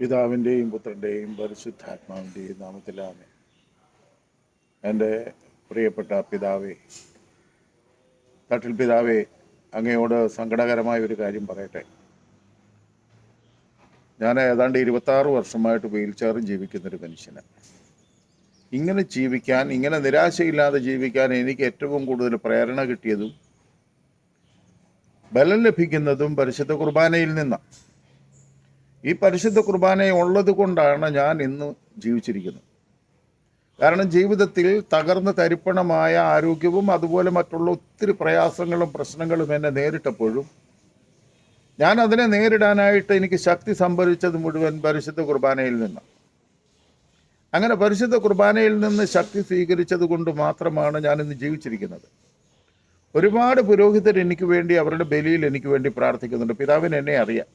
പിതാവിന്റെയും പുത്രന്റെയും പരിശുദ്ധാത്മാവിന്റെയും നാമത്തിലാണ് എന്റെ പ്രിയപ്പെട്ട പിതാവേ തട്ടിൽ പിതാവേ അങ്ങയോട് സങ്കടകരമായ ഒരു കാര്യം പറയട്ടെ. ഞാൻ ഏതാണ്ട് ഇരുപത്താറ് വർഷമായിട്ട് വീൽ ചെയറിൽ ജീവിക്കുന്നൊരു മനുഷ്യനാണ് ഇങ്ങനെ ജീവിക്കാൻ ഇങ്ങനെ നിരാശയില്ലാതെ ജീവിക്കാൻ എനിക്ക് ഏറ്റവും കൂടുതൽ പ്രേരണ കിട്ടിയതും ബലം ലഭിക്കുന്നതും പരിശുദ്ധ കുർബാനയിൽ നിന്നാണ് ഈ പരിശുദ്ധ കുർബാന ഉള്ളത് കൊണ്ടാണ് ഞാൻ ഇന്ന് ജീവിച്ചിരിക്കുന്നത്. കാരണം ജീവിതത്തിൽ തകർന്ന് തരിപ്പണമായ ആരോഗ്യവും അതുപോലെ മറ്റുള്ള ഒത്തിരി പ്രയാസങ്ങളും പ്രശ്നങ്ങളും എന്നെ നേരിട്ടപ്പോഴും ഞാൻ അതിനെ നേരിടാനായിട്ട് എനിക്ക് ശക്തി സംഭരിച്ചത് മുഴുവൻ പരിശുദ്ധ കുർബാനയിൽ നിന്ന് അങ്ങനെ പരിശുദ്ധ കുർബാനയിൽ നിന്ന് ശക്തി സ്വീകരിച്ചത് കൊണ്ട് മാത്രമാണ് ഞാൻ ഇന്ന് ജീവിച്ചിരിക്കുന്നത്. ഒരുപാട് പുരോഹിതർ എനിക്ക് വേണ്ടി അവരുടെ ബലിയിൽ എനിക്ക് വേണ്ടി പ്രാർത്ഥിക്കുന്നുണ്ട്. പിതാവിന് എന്നെ അറിയാം.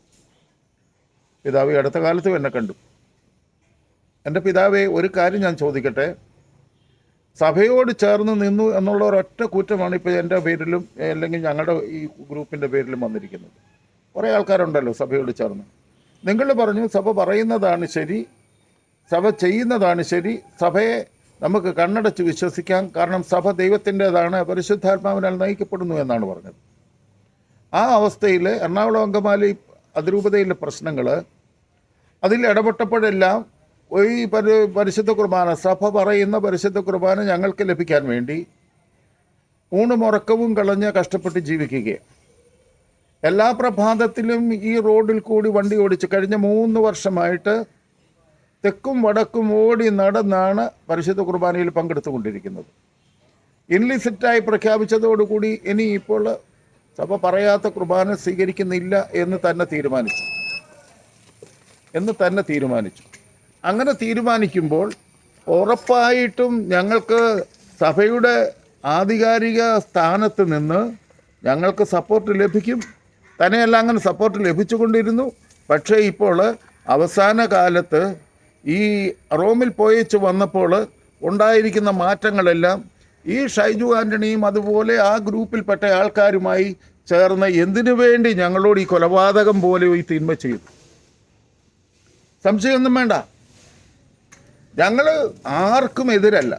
പിതാവ് അടുത്ത കാലത്തും എന്നെ കണ്ടു. എന്റെ പിതാവെ ഒരു കാര്യം ഞാൻ ചോദിക്കട്ടെ? സഭയോട് ചേർന്ന് നിന്നു എന്നുള്ള ഒരൊറ്റ കുറ്റമാണ് ഇപ്പോൾ എന്റെ പേരിലും അല്ലെങ്കിൽ ഞങ്ങളുടെ ഈ ഗ്രൂപ്പിന്റെ പേരിലും വന്നിരിക്കുന്നത്. കുറേ ആൾക്കാരുണ്ടല്ലോ സഭയോട് ചേർന്ന്. നിങ്ങൾ പറഞ്ഞു സഭ പറയുന്നതാണ് ശരി സഭ ചെയ്യുന്നതാണ് ശരി സഭയെ നമുക്ക് കണ്ണടച്ച് വിശ്വസിക്കാം കാരണം സഭ ദൈവത്തിന്റെതാണ് പരിശുദ്ധാത്മാവിനാൽ നയിക്കപ്പെടുന്നു എന്നാണ് പറഞ്ഞത്. ആ അവസ്ഥയിൽ എറണാകുളം അങ്കമാലി അതിരൂപതയിലെ പ്രശ്നങ്ങൾ അതിൽ ഇടപെട്ടപ്പോഴെല്ലാം ഈ പരി പരിശുദ്ധ കുർബാന സഭ പറയുന്ന പരിശുദ്ധ കുർബാന ഞങ്ങൾക്ക് ലഭിക്കാൻ വേണ്ടി ഊണും ഉറക്കവും കളഞ്ഞ് കഷ്ടപ്പെട്ട് ജീവിക്കുകയാണ്. എല്ലാ പ്രഭാതത്തിലും ഈ റോഡിൽ കൂടി വണ്ടി ഓടിച്ച് കഴിഞ്ഞ മൂന്ന് വർഷമായിട്ട് തെക്കും വടക്കും ഓടി നടന്നാണ് പരിശുദ്ധ കുർബാനയിൽ പങ്കെടുത്തുകൊണ്ടിരിക്കുന്നത്. ഇൻലിസിറ്റായി പ്രഖ്യാപിച്ചതോടുകൂടി ഇനി ഇപ്പോൾ സഭ പറയാത്ത കുർബാന സ്വീകരിക്കുന്നില്ല എന്ന് തന്നെ തീരുമാനിച്ചു. എന്ന് തന്നെ തീരുമാനിച്ചു. അങ്ങനെ തീരുമാനിക്കുമ്പോൾ ഉറപ്പായിട്ടും ഞങ്ങൾക്ക് സഭയുടെ ആധികാരിക സ്ഥാനത്ത് നിന്ന് ഞങ്ങൾക്ക് സപ്പോർട്ട് ലഭിക്കും. തന്നെയല്ല അങ്ങനെ സപ്പോർട്ട് ലഭിച്ചുകൊണ്ടിരുന്നു. പക്ഷേ ഇപ്പോൾ അവസാന കാലത്ത് ഈ റോമിൽ പോയിച്ച് വന്നപ്പോൾ ഉണ്ടായിരിക്കുന്ന മാറ്റങ്ങളെല്ലാം ഈ ഷൈജു ആന്റണിയും അതുപോലെ ആ ഗ്രൂപ്പിൽപ്പെട്ട ആൾക്കാരുമായി ചേർന്ന് എന്തിനു വേണ്ടി ഞങ്ങളോട് ഈ കൊലപാതകം പോലെ ഈ തിന്മ ചെയ്തു? സംശയമൊന്നും വേണ്ട. ഞങ്ങൾ ആർക്കും എതിരല്ല.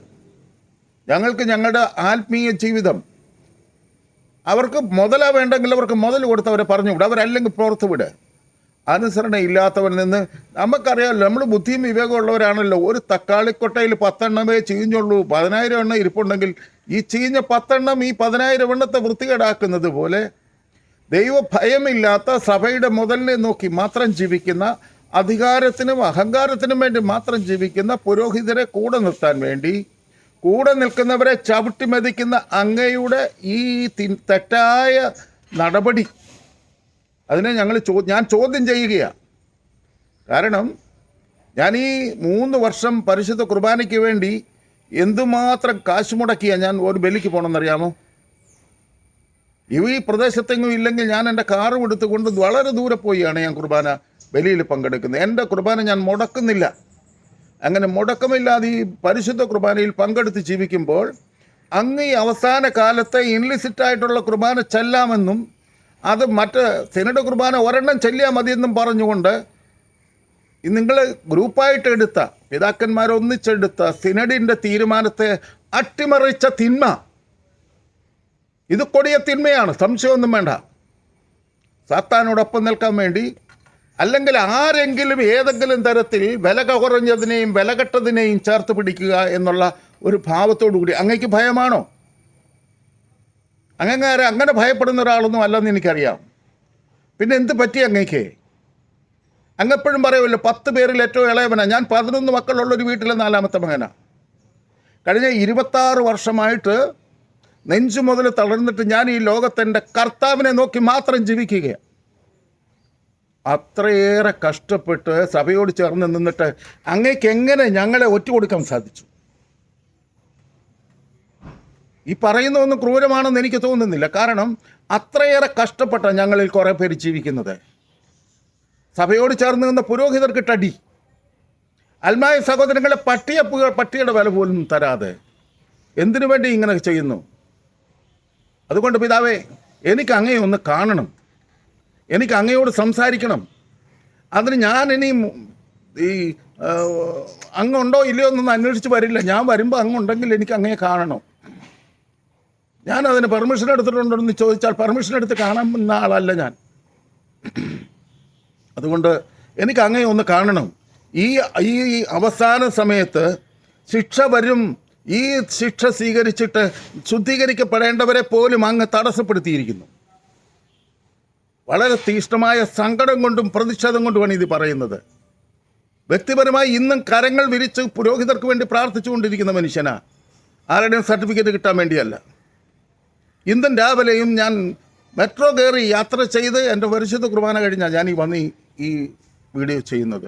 ഞങ്ങൾക്ക് ഞങ്ങളുടെ ആത്മീയ ജീവിതം. അവർക്ക് മുതലാ വേണ്ടെങ്കിൽ അവർക്ക് മുതൽ കൊടുത്തവരെ പറഞ്ഞു വിടുക അവരല്ലെങ്കിൽ പുറത്ത് വിടുക അനുസരണ ഇല്ലാത്തവരിൽ നിന്ന് നമുക്കറിയാമല്ലോ നമ്മൾ ബുദ്ധിയും വിവേകമുള്ളവരാണല്ലോ ഒരു തക്കാളിക്കൊട്ടയിൽ പത്തെണ്ണമേ ചീഞ്ഞുള്ളൂ. പതിനായിരം എണ്ണം ഇരിപ്പുണ്ടെങ്കിൽ ഈ ചീഞ്ഞ പത്തെണ്ണം ഈ പതിനായിരം എണ്ണത്തെ വൃത്തികേടാക്കുന്നത് പോലെ ദൈവഭയമില്ലാത്ത സഭയുടെ മുതലിനെ നോക്കി മാത്രം ജീവിക്കുന്ന അധികാരത്തിനും അഹങ്കാരത്തിനും വേണ്ടി മാത്രം ജീവിക്കുന്ന പുരോഹിതരെ കൂടെ നിർത്താൻ വേണ്ടി കൂടെ നിൽക്കുന്നവരെ ചവിട്ടി മതിക്കുന്ന അങ്ങയുടെ ഈ തെറ്റായ നടപടി. അതിനെ ഞങ്ങൾ ചോ ഞാൻ ചോദ്യം ചെയ്യുകയാണ് കാരണം ഞാൻ ഈ മൂന്ന് വർഷം പരിശുദ്ധ കുർബാനയ്ക്ക് വേണ്ടി എന്തുമാത്രം കാശ് മുടക്കിയാണ് ഞാൻ ഒരു ബലിക്ക് പോകണമെന്നറിയാമോ ഈ പ്രദേശത്തെങ്ങും ഇല്ലെങ്കിൽ ഞാൻ എന്റെ കാറും എടുത്തുകൊണ്ട് വളരെ ദൂരെ പോയിയാണ് ഞാൻ കുർബാന. ബലിയിൽ പങ്കെടുക്കുന്നത് എന്റെ കുർബാന ഞാൻ മുടക്കുന്നില്ല. അങ്ങനെ മുടക്കമില്ലാതെ ഈ പരിശുദ്ധ കുർബാനയിൽ പങ്കെടുത്ത് ജീവിക്കുമ്പോൾ അങ്ങ് ഈ അവസാന കാലത്തെ ഇൻലിസിറ്റായിട്ടുള്ള കുർബാന ചെല്ലാമെന്നും അത് മറ്റ് സിനഡ് കുർബാന ഒരെണ്ണം ചെല്ലിയാൽ മതിയെന്നും പറഞ്ഞുകൊണ്ട് നിങ്ങൾ ഗ്രൂപ്പായിട്ട് എടുത്ത പിതാക്കന്മാർ ഒന്നിച്ചെടുത്ത സിനഡിന്റെ തീരുമാനത്തെ അട്ടിമറിച്ച തിന്മ. ഇത് കൊടിയ തിന്മയാണ്. സംശയമൊന്നും വേണ്ട. സാത്താനോടൊപ്പം നിൽക്കാൻ വേണ്ടി അല്ലെങ്കിൽ ആരെങ്കിലും ഏതെങ്കിലും തരത്തിൽ വില കുറഞ്ഞതിനെയും വില കെട്ടതിനെയും ചേർത്ത് പിടിക്കുക എന്നുള്ള ഒരു ഭാവത്തോടു കൂടി അങ്ങേക്ക് ഭയമാണോ? അങ്ങങ്ങാരെ അങ്ങനെ ഭയപ്പെടുന്ന ഒരാളൊന്നും അല്ലെന്ന് എനിക്കറിയാം. പിന്നെ എന്ത് പറ്റി അങ്ങേക്ക്? അങ്ങെപ്പോഴും പറയുമല്ലോ പത്ത് പേരിൽ ഏറ്റവും ഇളയവനാണ് ഞാൻ പതിനൊന്ന് മക്കളുള്ള ഒരു വീട്ടിലെ നാലാമത്തെ മകനാണ് കഴിഞ്ഞ ഇരുപത്താറ് വർഷമായിട്ട് നെഞ്ചു മുതൽ തളർന്നിട്ട് ഞാൻ ഈ ലോകത്തെന്റെ കർത്താവിനെ നോക്കി മാത്രം ജീവിക്കുകയാണ് അത്രയേറെ കഷ്ടപ്പെട്ട് സഭയോട് ചേർന്ന് നിന്നിട്ട് അങ്ങേക്ക് എങ്ങനെ ഞങ്ങളെ ഒറ്റ കൊടുക്കാൻ സാധിച്ചു? ഈ പറയുന്നതൊന്നും ക്രൂരമാണെന്ന് എനിക്ക് തോന്നുന്നില്ല. കാരണം അത്രയേറെ കഷ്ടപ്പെട്ട ഞങ്ങളിൽ കുറേ പേര് ജീവിക്കുന്നത്. സഭയോട് ചേർന്ന് നിന്ന പുരോഹിതർക്ക് ടടി അൽമായ സഹോദരങ്ങളെ പട്ടിയ പട്ടിയുടെ വില പോലും തരാതെ. എന്തിനു വേണ്ടി ഇങ്ങനെ ചെയ്യുന്നു? അതുകൊണ്ട് പിതാവേ എനിക്ക് അങ്ങയെ ഒന്ന് കാണണം. എനിക്ക് അങ്ങയോട് സംസാരിക്കണം. അതിന് ഞാൻ ഇനി ഈ അങ്ങുണ്ടോ ഇല്ലയോ എന്നൊന്നും അന്വേഷിച്ച് വരില്ല. ഞാൻ വരുമ്പോൾ അങ്ങുണ്ടെങ്കിൽ എനിക്ക് അങ്ങയെ കാണണം. ഞാൻ അതിന് പെർമിഷൻ എടുത്തിട്ടുണ്ടോ എന്ന് ചോദിച്ചാൽ പെർമിഷൻ എടുത്ത് കാണുന്ന ആളല്ല ഞാൻ. അതുകൊണ്ട് എനിക്ക് അങ്ങയെ ഒന്ന് കാണണം. ഈ ഈ അവസാന സമയത്ത് ശിക്ഷ വരും. ഈ ശിക്ഷ സ്വീകരിച്ചിട്ട് ശുദ്ധീകരിക്കപ്പെടേണ്ടവരെ പോലും അങ്ങ് തടസ്സപ്പെടുത്തിയിരിക്കുന്നു. വളരെ തീഷ്ണമായ സങ്കടം കൊണ്ടും പ്രതിഷേധം കൊണ്ടുമാണ് ഇത് പറയുന്നത്. വ്യക്തിപരമായി ഇന്നും കരങ്ങൾ വിരിച്ച് പുരോഹിതർക്ക് വേണ്ടി പ്രാർത്ഥിച്ചുകൊണ്ടിരിക്കുന്ന മനുഷ്യനാ. ആരുടെയും സർട്ടിഫിക്കറ്റ് കിട്ടാൻ വേണ്ടിയല്ല. ഇന്നും രാവിലെയും ഞാൻ മെട്രോ കയറി യാത്ര ചെയ്ത് എന്റെ പരിശുദ്ധ കുർബാന കഴിഞ്ഞാൽ ഞാൻ ഈ വന്ന് ഈ- വീഡിയോ ചെയ്യുന്നത്.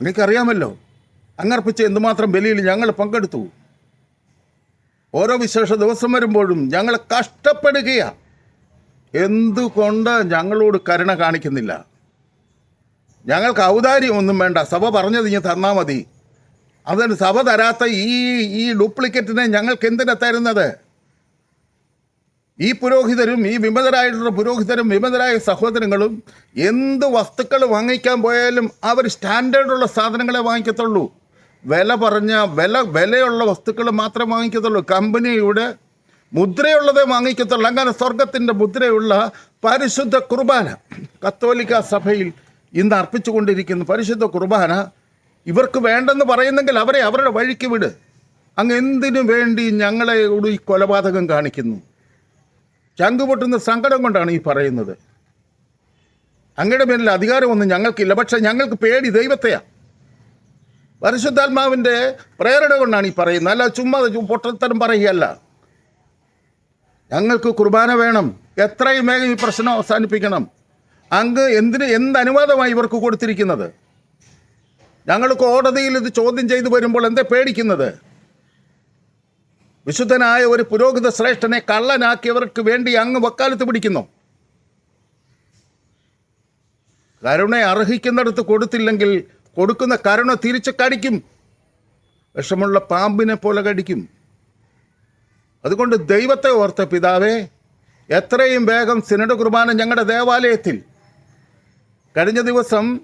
എനിക്കറിയാമല്ലോ അങ്ങർപ്പിച്ച എന്തുമാത്രം ബലിയിൽ ഞങ്ങൾ പങ്കെടുത്തു. ഓരോ വിശേഷ ദിവസം വരുമ്പോഴും ഞങ്ങൾ കഷ്ടപ്പെടുകയാണ് എന്തുകൊണ്ട് ഞങ്ങളോട് കരുണ കാണിക്കുന്നില്ല? ഞങ്ങൾക്ക് ഔദാര്യം ഒന്നും വേണ്ട. സഭ പറഞ്ഞത് ഇനി തന്നാൽ മതി. അതിന് സഭ തരാത്ത ഈ ഈ ഡ്യൂപ്ലിക്കേറ്റിനെ ഞങ്ങൾക്ക് എന്തിനാ തരുന്നത്? ഈ പുരോഹിതരും ഈ വിമതരായിട്ടുള്ള പുരോഹിതരും വിമതരായ സഹോദരങ്ങളും എന്ത് വസ്തുക്കൾ വാങ്ങിക്കാൻ പോയാലും അവർ സ്റ്റാൻഡേർഡുള്ള സാധനങ്ങളെ വാങ്ങിക്കത്തുള്ളൂ. വില പറഞ്ഞ വില വിലയുള്ള വസ്തുക്കൾ മാത്രമേ വാങ്ങിക്കത്തുള്ളൂ. കമ്പനിയുടെ മുദ്രയുള്ളതേ വാങ്ങിക്കത്തുള്ളൂ. അങ്ങനെ സ്വർഗത്തിന്റെ മുദ്രയുള്ള പരിശുദ്ധ കുർബാന കത്തോലിക്ക സഭയിൽ ഇന്ന് അർപ്പിച്ചുകൊണ്ടിരിക്കുന്ന. പരിശുദ്ധ കുർബാന ഇവർക്ക് വേണ്ടെന്ന് പറയുന്നെങ്കിൽ അവരെ അവരുടെ വഴിക്ക് വിട്. അങ്ങ് എന്തിനു വേണ്ടി ഞങ്ങളെ ഈ കൊലപാതകം കാണിക്കുന്നു? ചങ്കുപൊട്ടുന്ന സങ്കടം കൊണ്ടാണ് ഈ പറയുന്നത്. അങ്ങയുടെ മേലിൽ അധികാരമൊന്നും ഞങ്ങൾക്കില്ല. പക്ഷേ ഞങ്ങൾക്ക് പേടി ദൈവത്തെയാ. പരിശുദ്ധാത്മാവിന്റെ പ്രേരണ കൊണ്ടാണ് ഈ പറയുന്നത്. അല്ല ചുമ്മാ പൊട്ടത്തരം പറയുകയല്ല. ഞങ്ങൾക്ക് കുർബാന വേണം. എത്രയും വേഗം ഈ പ്രശ്നം അവസാനിപ്പിക്കണം. അങ്ങ് എന്തിന് എന്ത് അനുവാദമായി ഇവർക്ക് കൊടുത്തിരിക്കുന്നത്? ഞങ്ങൾ കോടതിയിൽ ഇത് ചോദ്യം ചെയ്തു വരുമ്പോൾ എന്താ പേടിക്കുന്നത്? വിശുദ്ധനായ ഒരു പുരോഹിത ശ്രേഷ്ഠനെ കള്ളനാക്കിയവർക്ക് വേണ്ടി അങ്ങ് വക്കാലത്ത് പിടിക്കുന്നു. കരുണ അർഹിക്കുന്നിടത്ത് കൊടുത്തില്ലെങ്കിൽ കൊടുക്കുന്ന കരുണ തിരിച്ച് കടിക്കും. വിഷമുള്ള പാമ്പിനെ പോലെ കടിക്കും. അതുകൊണ്ട് ദൈവത്തെ ഓർത്ത പിതാവേ എത്രയും വേഗം സിനഡ് കുർബാന ഞങ്ങളുടെ ദേവാലയത്തിൽ. കഴിഞ്ഞ ദിവസം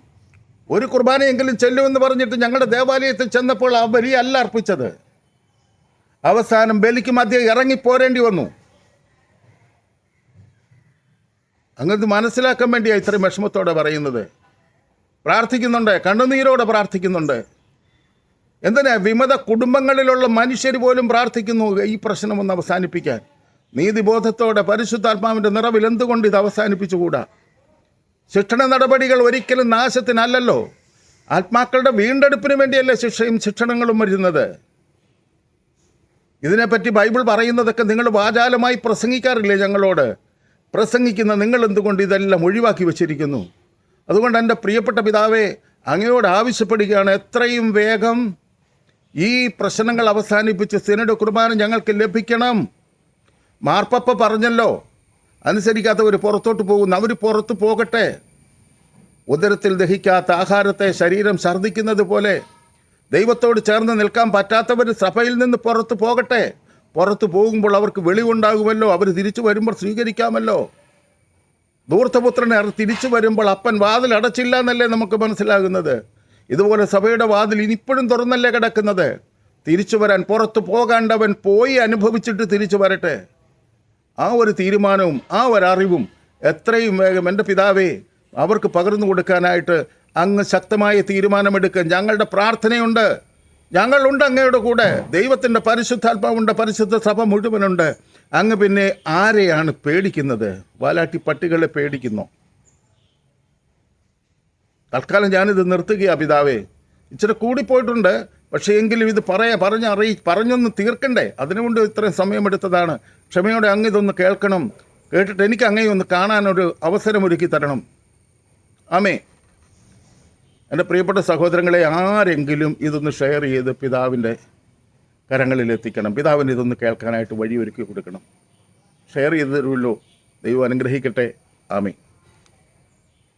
ഒരു കുർബാനയെങ്കിലും ചെല്ലുമെന്ന് പറഞ്ഞിട്ട് ഞങ്ങളുടെ ദേവാലയത്തിൽ ചെന്നപ്പോൾ ആ ബലി അല്ല അർപ്പിച്ചത്. അവസാനം ബലിക്ക് മധ്യ ഇറങ്ങിപ്പോരേണ്ടി വന്നു. അങ്ങനത്തെ മനസ്സിലാക്കാൻ വേണ്ടിയാണ് ഇത്രയും വിഷമത്തോടെ പറയുന്നത്. പ്രാർത്ഥിക്കുന്നുണ്ട് കണ്ണുനീരോടെ പ്രാർത്ഥിക്കുന്നുണ്ട്. എന്തിനാ വിമത കുടുംബങ്ങളിലുള്ള മനുഷ്യർ പോലും പ്രാർത്ഥിക്കുന്നു? ഈ പ്രശ്നം ഒന്ന് അവസാനിപ്പിക്കാൻ. നീതിബോധത്തോടെ പരിശുദ്ധാത്മാവിന്റെ നിറവിൽ എന്തുകൊണ്ട് ഇത് അവസാനിപ്പിച്ചുകൂടാ? ശിക്ഷണ നടപടികൾ ഒരിക്കലും നാശത്തിനല്ലല്ലോ. ആത്മാക്കളുടെ വീണ്ടെടുപ്പിന് വേണ്ടിയല്ലേ ശിക്ഷയും ശിക്ഷണങ്ങളും വരുന്നത്. ഇതിനെപ്പറ്റി ബൈബിൾ പറയുന്നതൊക്കെ നിങ്ങൾ വാചാലമായി പ്രസംഗിക്കാറില്ലേ ഞങ്ങളോട്? പ്രസംഗിക്കുന്ന നിങ്ങൾ എന്തുകൊണ്ട് ഇതെല്ലാം ഒഴിവാക്കി വച്ചിരിക്കുന്നു? അതുകൊണ്ട് എന്റെ പ്രിയപ്പെട്ട പിതാവേ അങ്ങയോട് ആവശ്യപ്പെടുകയാണ് എത്രയും വേഗം ഈ പ്രശ്നങ്ങൾ അവസാനിപ്പിച്ച് സിനഡ് കുർബാന ഞങ്ങൾക്ക് ലഭിക്കണം. മാർപ്പപ്പ പറഞ്ഞല്ലോ അനുസരിക്കാത്തവർ പുറത്തോട്ട് പോകുന്നു അവർ പുറത്ത് പോകട്ടെ. ഉദരത്തിൽ ദഹിക്കാത്ത ആഹാരത്തെ ശരീരം ഛർദ്ദിക്കുന്നത് പോലെ ദൈവത്തോട് ചേർന്ന് നിൽക്കാൻ പറ്റാത്തവർ സഭയിൽ നിന്ന് പുറത്ത് പോകട്ടെ. പുറത്ത് പോകുമ്പോൾ അവർക്ക് വെളിവുണ്ടാകുമല്ലോ അവർ തിരിച്ചു വരുമ്പോൾ സ്വീകരിക്കാമല്ലോ. ദൂർത്തപുത്രനെ തിരിച്ചു വരുമ്പോൾ അപ്പൻ വാതിൽ അടച്ചില്ല എന്നല്ലേ നമുക്ക് മനസ്സിലാകുന്നത്? ഇതുപോലെ സഭയുടെ വാതിൽ ഇനിപ്പോഴും തുറന്നല്ലേ കിടക്കുന്നത്? തിരിച്ചു വരാൻ പുറത്തു പോകാണ്ടവൻ പോയി അനുഭവിച്ചിട്ട് തിരിച്ചു വരട്ടെ. ആ ഒരു തീരുമാനവും ആ ഒരു അറിവും എത്രയും വേഗം എന്റെ പിതാവേ അവർക്ക് പകർന്നു കൊടുക്കാനായിട്ട് അങ്ങ് ശക്തമായ തീരുമാനമെടുക്കുക ഞങ്ങളുടെ പ്രാർത്ഥനയുണ്ട്. ഞങ്ങളുണ്ട് അങ്ങയുടെ കൂടെ. ദൈവത്തിന്റെ പരിശുദ്ധാത്മാവുണ്ട് പരിശുദ്ധ സഭ മുഴുവനുണ്ട്. അങ്ങ് പിന്നെ ആരെയാണ് പേടിക്കുന്നത്? വാലാട്ടി പട്ടികളെ പേടിക്കുന്നു. തൽക്കാലം ഞാനിത് നിർത്തുകയാണ് പിതാവേ. ഇച്ചിരി കൂടിപ്പോയിട്ടുണ്ട്. പക്ഷേ എങ്കിലും ഇത് പറയാ പറഞ്ഞ് അറിയി പറഞ്ഞൊന്ന് തീർക്കണ്ടേ? അതിനുകൊണ്ട് ഇത്രയും സമയമെടുത്തതാണ്. ക്ഷമയോടെ അങ്ങ് ഇതൊന്ന് കേൾക്കണം. കേട്ടിട്ട് എനിക്ക് അങ്ങേ ഒന്ന് കാണാനൊരു അവസരമൊരുക്കി തരണം. ആമേ. എന്റെ പ്രിയപ്പെട്ട സഹോദരങ്ങളെ ആരെങ്കിലും ഇതൊന്ന് ഷെയർ ചെയ്ത് പിതാവിന്റെ കരങ്ങളിൽ എത്തിക്കണം. പിതാവിന് ഇതൊന്ന് കേൾക്കാനായിട്ട് വഴിയൊരുക്കി കൊടുക്കണം. ഷെയർ ചെയ്ത് തരുമല്ലോ ദൈവം അനുഗ്രഹിക്കട്ടെ. ആമേ.